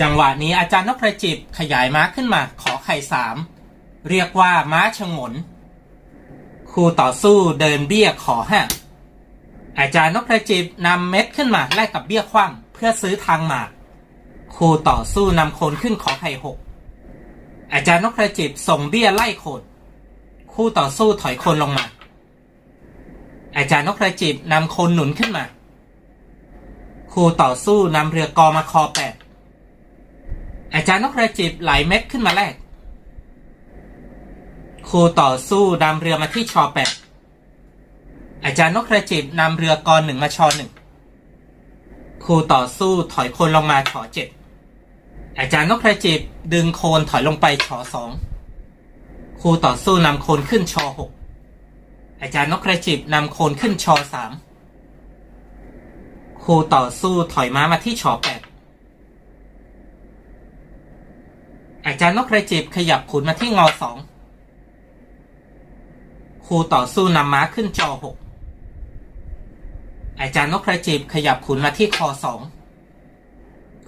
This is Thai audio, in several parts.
จังหวะนี้อาจารย์นพจิตขยายม้าขึ้นมา ขอไข่สามเรียกว่าม้าชงนคู่ต่อสู้เดินเบี้ยขอห้าอาจารย์นพจิตนำเม็ดขึ้นมาแลกกับเบี้ยคว่ำเพื่อซื้อทางหมากคู่ต่อสู้นำโคนขึ้นขอไข่หกอาจารย์นพจิตส่งเบี้ยไล่โคนคู่ต่อสู้ถอยโคนลงมา อาจารย์นพจิตนำโคนหนุนขึ้นมา คู่ต่อสู้นำเรือกอมาคอแปด อาจารย์นกกระจิบไหลเม็ดขึ้นมาแรกครูต่อสู้นำเรือมาที่ชอแปดอาจารย์นกกระจิบนำเรือกรหนึ่งมาชอหนึ่งครูต่อสู้ถอยโคนลงมาชอเจ็ดอาจารย์นกกระจิบดึงโคนถอยลงไปชอสองครูต่อสู้นำโคนขึ้นชอหกอาจารย์นกกระจิบนำโคนขึ้นชอสามครูต่อสู้ถอยม้ามาที่ชอแปด อา จารย์นกกระจิบขยับขุนมาที่งอสองครูต่อสู้นำม้าขึ้นจอหกอาจารย์นกกระจิบขยับขุนมาที่คอสอง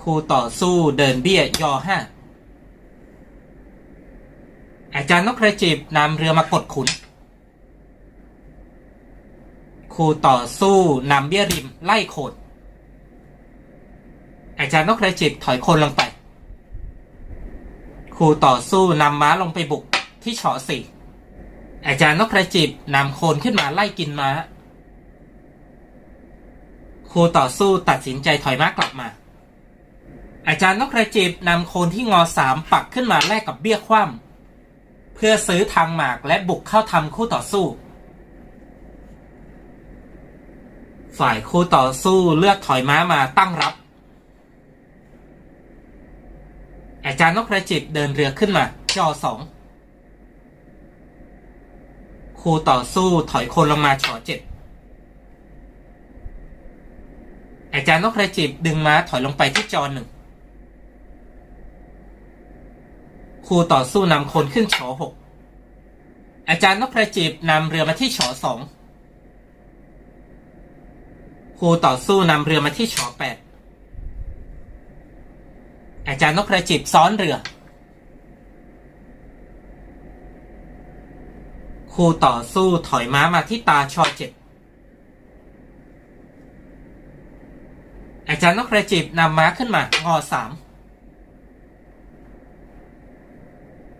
ครูต่อสู้เดินเบี้ยยอห้าอาจารย์นกกระจิบนำเรือมากดขุนครูต่อสู้นำเบี้ยริมไล่โขดอาจารย์นกกระจิบถอยคนลงไป ครูต่อสู้นำม้าลงไปบุกที่ชอสี่อาจารย์นกกระจิบนำโคนขึ้นมาไล่กินม้า ครูต่อสู้ตัดสินใจถอยม้ากลับมา อาจารย์นกกระจิบนำโคนที่งอสามปักขึ้นมาแลกกับเบี้ยคว่ำเพื่อซื้อทางหมากและบุกเข้าทำคู่ต่อสู้ ฝ่ายคู่ต่อสู้เลือกถอยม้ามาตั้งรับ อาจารย์นกกระจิบเดินเรือขึ้นมาจอสองครูต่อสู้ถอยคนลงมาชอเจ็ดอาจารย์นกกระจิบดึงม้าถอยลงไปที่จอหนึ่งครูต่อสู้นำคนขึ้นชอหกอาจารย์นกกระจิบนำเรือมาที่ชอสองครูต่อสู้นำเรือมาที่ชอแปด อาจารย์นกกระจิบซ้อนเรือครูต่อสู้ถอยม้ามาที่ตาชอเจ็ดอาจารย์นกกระจิบนำม้าขึ้นมางอสาม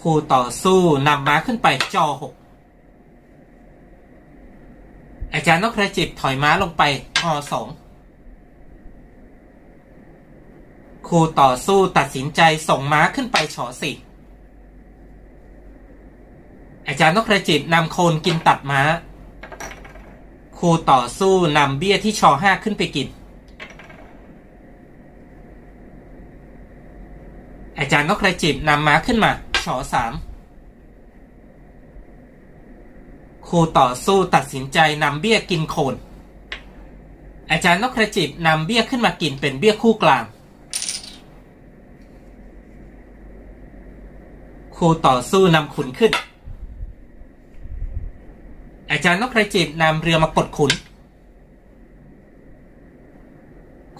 ครูต่อสู้นำม้าขึ้นไปจอหกอาจารย์นกกระจิบถอยม้าลงไปงอสอง ครูต่อสู้ตัดสินใจส่งม้าขึ้นไปชอสี่อาจารย์นกกระจิบนำโคนกินตัดม้าครูต่อสู้นำเบี้ยที่ชอห้าขึ้นไปกิน อาจารย์นกกระจิบนำม้าขึ้นมาชอสามครูต่อสู้ตัดสินใจนำเบี้ยกินโคน อาจารย์นกกระจิบนำเบี้ยขึ้นมากินเป็นเบี้ยคู่กลาง ครูต่อสู้นำขุนขึ้น อาจารย์นกกระจิบนำเรือมากดขุน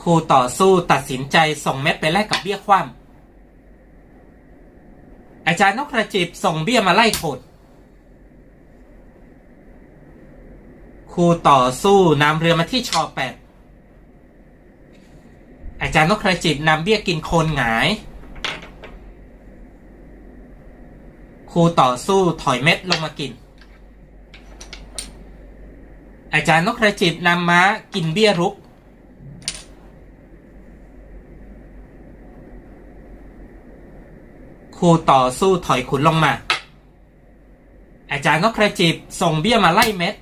ครูต่อสู้ตัดสินใจส่งเม็ดไปแลกกับเบี้ยคว่ำอาจารย์นกกระจิบส่งเบี้ยมาไล่โขดครูต่อสู้นำเรือมาที่ชอแปดอาจารย์นกกระจิบนำเบี้ยกินโคนหงาย ครูต่อสู้ถอยเม็ดลงมากิน อาจารย์นกกระจิบนำม้ากินเบี้ยรุกครูต่อสู้ถอยขุนลงมา อาจารย์นกกระจิบส่งเบี้ยมาไล่เม็ด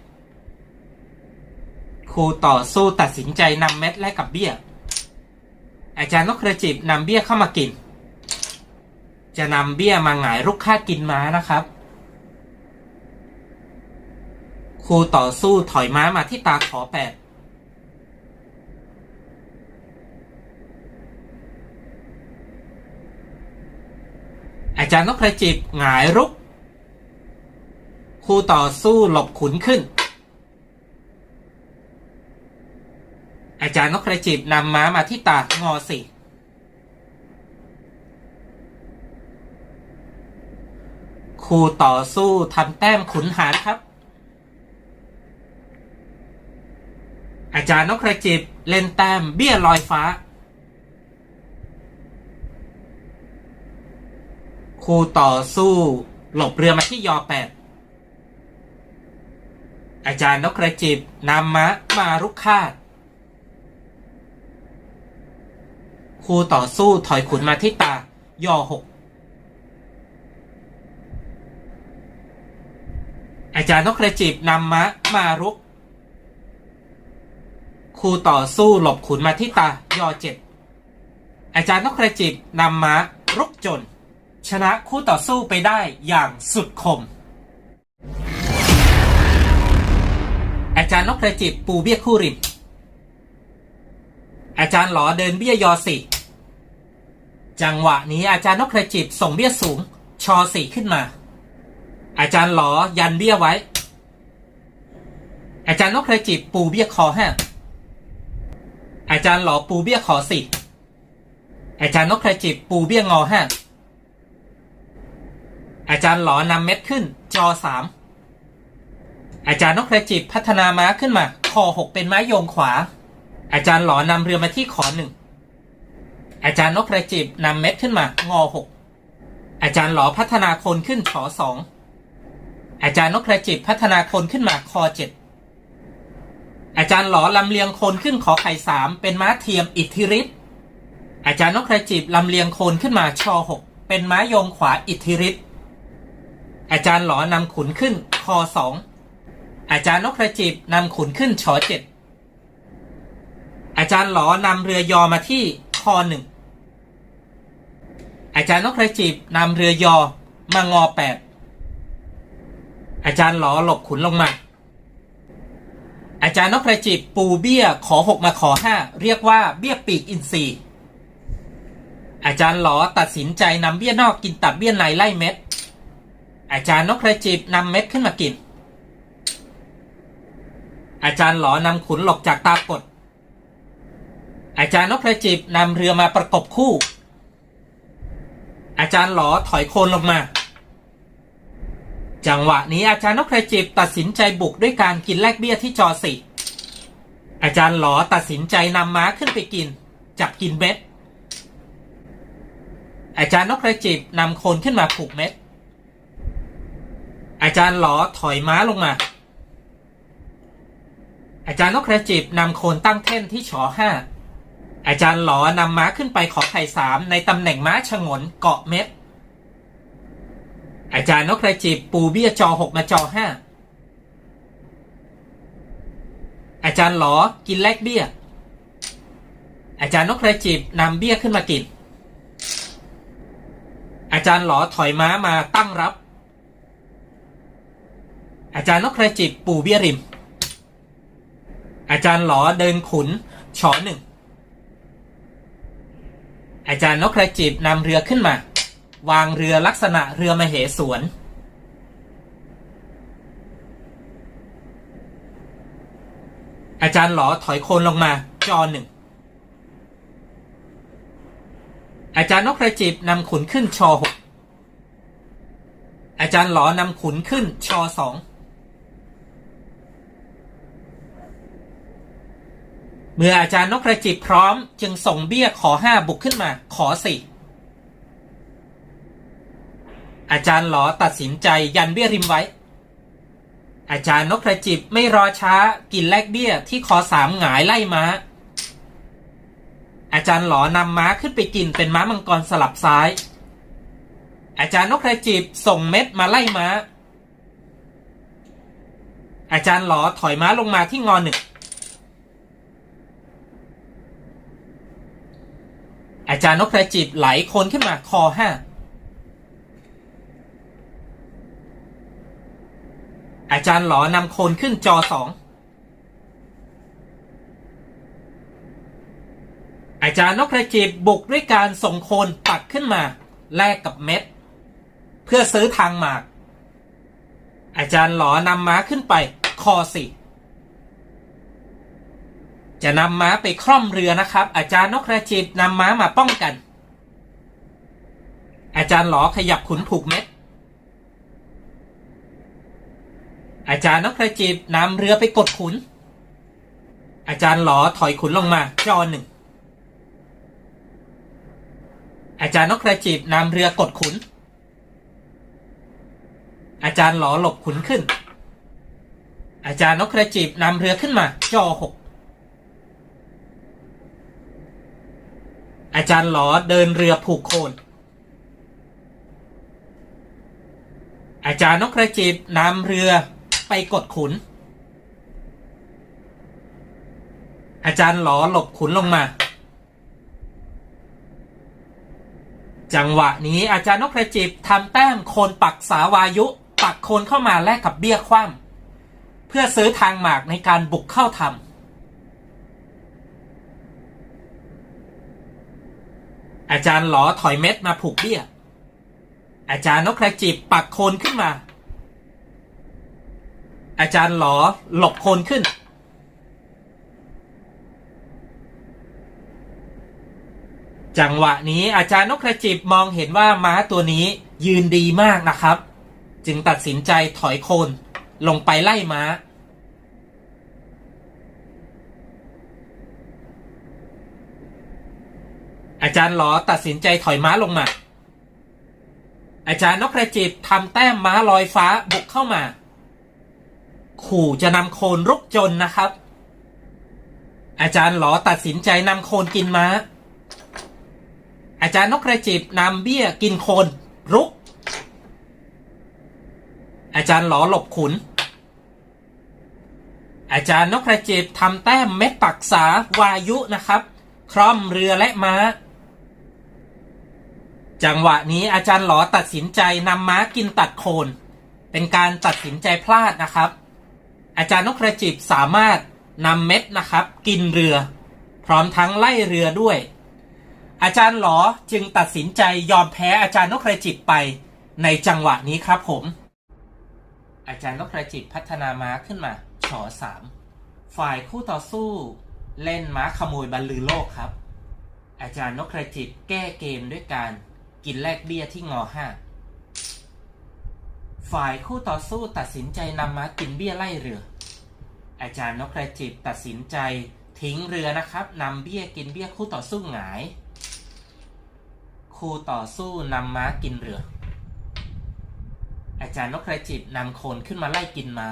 ครูต่อสู้ตัดสินใจนำเม็ดแลกกับเบี้ย อาจารย์นกกระจิบนำเบี้ยเข้ามากิน จะนำเบี้ยมาหงายรุกค่ากินม้านะครับครูต่อสู้ถอยม้ามาที่ตาขอแปดอาจารย์นกกระจิบหงายรุกครูต่อสู้หลบขุนขึ้น อาจารย์นกกระจิบนำม้ามาที่ตางอสี่ ครูต่อสู้ทำแต้มขุนหารครับ อาจารย์นกกระจิบเล่นแต้มเบี้ยลอยฟ้าครูต่อสู้หลบเรือมาที่ยอแปดอาจารย์นกกระจิบนำมะมารุกคาดครูต่อสู้ถอยขุนมาที่ตายอหก อาจารย์นกกระจิบนำมะมารุกครูต่อสู้หลบขุนมาที่ตายอเจ็ดอาจารย์นกกระจิบนำมะรุกจน ชนะคู่ต่อสู้ไปได้อย่างสุดคม อาจารย์นกกระจิบปูเบี้ยคู่ริม อาจารย์หลอเดินเบี้ยยอสี่จังหวะนี้อาจารย์นกกระจิบส่งเบี้ยสูง ชอสี่ขึ้นมา อาจารย์หลอยันเบี้ยไว้ อาจารย์นกกระจิบปูเบี้ยคอห้าอาจารย์หลอปูเบี้ยขอสี่อาจารย์นกกระจิบปูเบี้ยงอห้าอาจารย์หลอนำเม็ดขึ้น จอสามอาจารย์นกกระจิบพัฒนาม้าขึ้นมาคอหกเป็นไม้โยงขวา อาจารย์หลอนำเรือมาที่ขอหนึ่งอาจารย์นกกระจิบนำเม็ดขึ้นมางอหกอาจารย์หลอพัฒนาโคนขึ้นขอสอง อาจารย์นกกระจิบพัฒนาโคนขึ้นมาคอเจ็ดอาจารย์หลอลำเลียงโคนขึ้นขอไข่สามเป็นม้าเทียมอิทธิฤทธิ์อาจารย์นกกระจิบลำเลียงโคนขึ้นมาชอหกเป็นม้าโยงขวาอิทธิฤทธิ์อาจารย์หลอนำขุนขึ้นคอสองอาจารย์นกกระจิบนำขุนขึ้นชอเจ็ดอาจารย์หลอนำเรือยอมาที่คอหนึ่งอาจารย์นกกระจิบนำเรือยอมางอแปด อาจารย์หลอหลบขุนลงมา อาจารย์นกกระจิบปูเบี้ยขอหกมาขอห้าเรียกว่าเบี้ยปีกอินทรีย์อาจารย์หลอตัดสินใจนำเบี้ยนอกกินตับเบี้ยในไล่เม็ด อาจารย์นกกระจิบนำเม็ดขึ้นมากิน อาจารย์หลอนำขุนหลบจากตากด อาจารย์นกกระจิบนำเรือมาประกบคู่ อาจารย์หลอถอยโคนลงมา จังหวะนี้อาจารย์นกกระจิบตัดสินใจบุกด้วยการกินแลกเบี้ยที่จอสี่อาจารย์หลอตัดสินใจนำม้าขึ้นไปกิน จับกินเม็ด อาจารย์นกกระจิบนำโคนขึ้นมาผูกเม็ด อาจารย์หลอถอยม้าลงมา อาจารย์นกกระจิบนำโคนตั้งแท่นที่ชอห้าอาจารย์หลอนำม้าขึ้นไปขอไข่สามในตำแหน่งม้าฉงนเกาะเม็ด อาจารย์นกกระจิบปูเบี้ยจอหกมาจอห้าอาจารย์หลอกินแลกเบี้ย อาจารย์นกกระจิบนำเบี้ยขึ้นมากิน อาจารย์หลอถอยม้ามาตั้งรับ อาจารย์นกกระจิบปูเบี้ยริม อาจารย์หลอเดินขุนชอหนึ่งอาจารย์นกกระจิบนำเรือขึ้นมา วางเรือลักษณะเรือมเหสวน อาจารย์หลอถอยโคนลงมาจอหนึ่ง อาจารย์นกกระจิบนำขุนขึ้นชอหกอาจารย์หลอนำขุนขึ้นชอสองเมื่ออาจารย์นกกระจิบพร้อม จึงส่งเบี้ยขอห้าบุกขึ้นมา ขอสี่ อาจารย์หลอตัดสินใจยันเบี้ยริมไว้ อาจารย์นกกระจิบไม่รอช้ากินแลกเบี้ยที่คอสามหงายไล่ม้า อาจารย์หลอนำม้าขึ้นไปกินเป็นม้ามังกรสลับซ้าย อาจารย์นกกระจิบส่งเม็ดมาไล่ม้า อาจารย์หลอถอยม้าลงมาที่งอหนึ่งอาจารย์นกกระจิบไหลคนขึ้นมาคอห้า อาจารย์หลอนำโคนขึ้นจอสอง อาจารย์นกกระจิบบุกด้วยการส่งโคนปักขึ้นมา แลกกับเม็ด เพื่อซื้อทางหมาก อาจารย์หลอนำม้าขึ้นไป คอสี่จะนำม้าไปคล่อมเรือนะครับ อาจารย์นกกระจิบนำม้ามาป้องกัน อาจารย์หลอขยับขุนผูกเม็ด อาจารย์นกกระจิบนำเรือไปกดขุน อาจารย์หลอถอยขุนลงมาจอหนึ่ง อาจารย์นกกระจิบนำเรือกดขุน อาจารย์หลอหลบขุนขึ้น อาจารย์นกกระจิบนำเรือขึ้นมาจอหกอาจารย์หลอเดินเรือผูกโคน อาจารย์นกกระจิบนำเรือ ไปกดขุน อาจารย์หลอหลบขุนลงมา จังหวะนี้อาจารย์นกกระจิบทำแต้มโคนปักสาวายุ ปักโคนเข้ามาแลกกับเบี้ยคว่ำเพื่อซื้อทางหมากในการบุกเข้าทำอาจารย์หลอถอยเม็ดมาผูกเบี้ย อาจารย์นกกระจิบปักโคนขึ้นมา อาจารย์หลอหลบโคนขึ้น จังหวะนี้อาจารย์นกกระจิบมองเห็นว่าม้าตัวนี้ยืนดีมากนะครับ จึงตัดสินใจถอยโคนลงไปไล่ม้า อาจารย์หลอตัดสินใจถอยม้าลงมา อาจารย์นกกระจิบทำแต้มม้าลอยฟ้าบุกเข้ามา ขู่จะนำโคนรุกจนนะครับ อาจารย์หลอตัดสินใจนำโคนกินม้า อาจารย์นกกระจิบนำเบี้ยกินโคนรุก อาจารย์หลอหลบขุน อาจารย์นกกระจิบทำแต้มเม็ดปักษาวายุนะครับ คร่อมเรือและม้า จังหวะนี้อาจารย์หลอตัดสินใจนำม้ากินตัดโคนเป็นการตัดสินใจพลาดนะครับ อาจารย์นกกระจิบสามารถนำเม็ดนะครับ กินเรือ พร้อมทั้งไล่เรือด้วย อาจารย์หลอจึงตัดสินใจยอมแพ้อาจารย์นกกระจิบไปในจังหวะนี้ครับผม อาจารย์นกกระจิบพัฒนาม้าขึ้นมาชอสามฝ่ายคู่ต่อสู้ เล่นม้าขโมยบรรลือโลกครับ อาจารย์นกกระจิบแก้เกมด้วยการกินแลกเบี้ยที่งอห้า ฝ่ายคู่ต่อสู้ตัดสินใจนำม้ากินเบี้ยไล่เรือ อาจารย์นกกระจิบตัดสินใจทิ้งเรือนะครับนำเบี้ยกินเบี้ยคู่ต่อสู้หงาย คู่ต่อสู้นำม้ากินเรือ อาจารย์นกกระจิบนำโคนขึ้นมาไล่กินม้า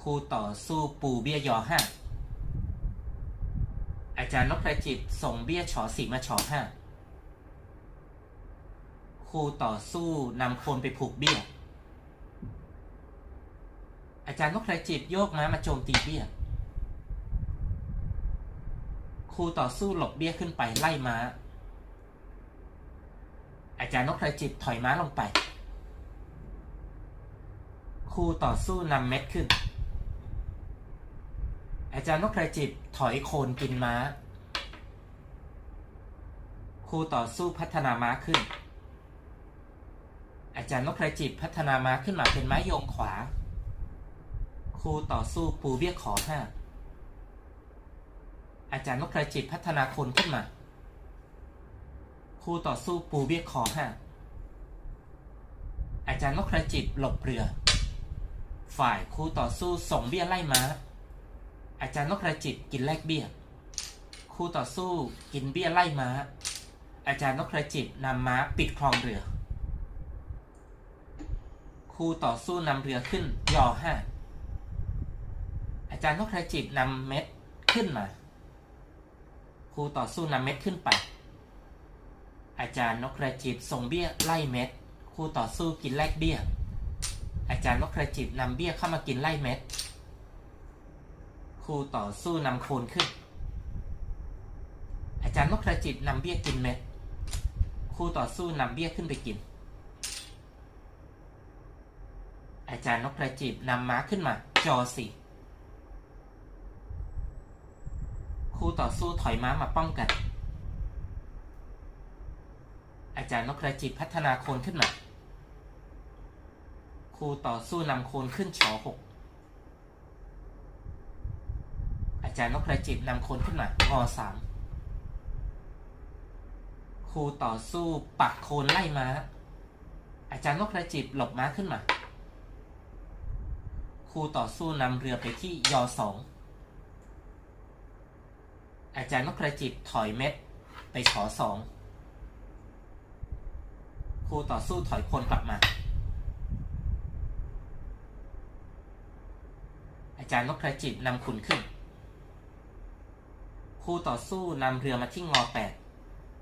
คู่ต่อสู้ปูเบี้ยยอห้าอาจารย์นกกระจิบส่งเบี้ยฉอสีมาฉอห้า คู่ต่อสู้นำโคนไปผูกเบี้ย อาจารย์นกกระจิบโยกม้ามาโจมตีเบี้ย ครูต่อสู้หลบเบี้ยขึ้นไปไล่ม้า อาจารย์นกกระจิบถอยม้าลงไป ครูต่อสู้นำเม็ดขึ้น อาจารย์นกกระจิบถอยโคนกินม้า ครูต่อสู้พัฒนาม้าขึ้น อาจารย์นกกระจิบพัฒนาม้าขึ้นมาเป็นม้าโยงขวา ครูต่อสู้ปูเบี้ยขอห้าอาจารย์นกกระจิบพัฒนาโคนขึ้นมา ครูต่อสู้ปูเบี้ยขอห้าอาจารย์นกกระจิบหลบเรือ ฝ่ายครูต่อสู้ส่งเบี้ยไล่ม้า อาจารย์นกกระจิบกินแลกเบี้ยครูต่อสู้กินเบี้ยไล่ม้า อาจารย์นกกระจิบนำม้าปิดคลองเรือ คู่ต่อสู้นำเรือขึ้นยอห้าอาจารย์นกกระจิบนำเม็ดขึ้นมา คู่ต่อสู้นำเม็ดขึ้นไป อาจารย์นกกระจิบส่งเบี้ยไล่เม็ด คู่ต่อสู้กินแลกเบี้ย อาจารย์นกกระจิบนำเบี้ยเข้ามากินไล่เม็ด คู่ต่อสู้นำโคนขึ้น อาจารย์นกกระจิบนำเบี้ยกินเม็ด คู่ต่อสู้นำเบี้ยขึ้นไปกิน อา จารย์นกกระจิบนำม้าขึ้นมาจอสี่คู่ต่อสู้ถอยม้ามาป้องกัน อาจารย์นกกระจิบพัฒนาโคนขึ้นมา คู่ต่อสู้นำโคนขึ้นชอหกอาจารย์นกกระจิบนำโคนขึ้นมางอสามคู่ต่อสู้ปักโคนไล่ม้า อาจารย์นกกระจิบหลบม้าขึ้นมา คู่ต่อสู้นำเรือไปที่ยอสองอาจารย์นกกระจิบถอยเม็ดไปขอสองคู่ต่อสู้ถอยคนกลับมา อาจารย์นกกระจิบนำขุนขึ้น คู่ต่อสู้นำเรือมาที่งอแปด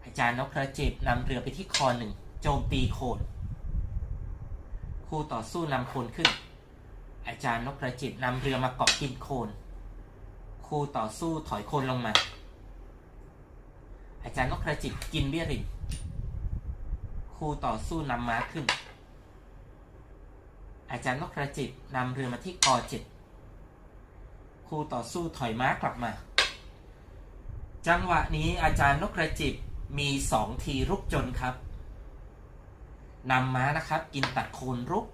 อาจารย์นกกระจิบนำเรือไปที่คอหนึ่งโจมตีโคน คู่ต่อสู้นำโคนขึ้น จารย์นกกระจิบนำเรือมาเกาะกินโคนคู่ต่อสู้ถอยโคนลงมา อาจารย์นกกระจิบกินเบี้ยริมคู่ต่อสู้นำม้าขึ้น อาจารย์นกกระจิบนำเรือมาที่กอเจ็ดคู่ต่อสู้ถอยม้ากลับมา จังหวะนี้อาจารย์นกกระจิบมีสองทีรุกจนครับนำม้านะครับ กินตัดโคนรุก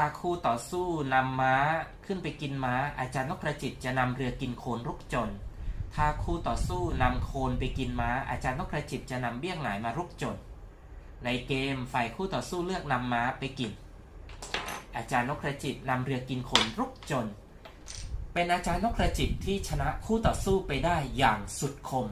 าคู่ต่อสู้นำม้าขึ้นไปกินม้า อาจารย์นกกระจิบจะนำเรือกินโคนรุกจน ถ้าคู่ต่อสู้นำโคนไปกินม้า อาจารย์นกกระจิบจะนำเบี้ยงหงายมารุกจน ในเกมฝ่ายคู่ต่อสู้เลือกนำม้าไปกิน อาจารย์นกกระจิบนำเรือกินโคนรุกจน เป็นอาจารย์นกกระจิบที่ชนะคู่ต่อสู้ไปได้อย่างสุดคม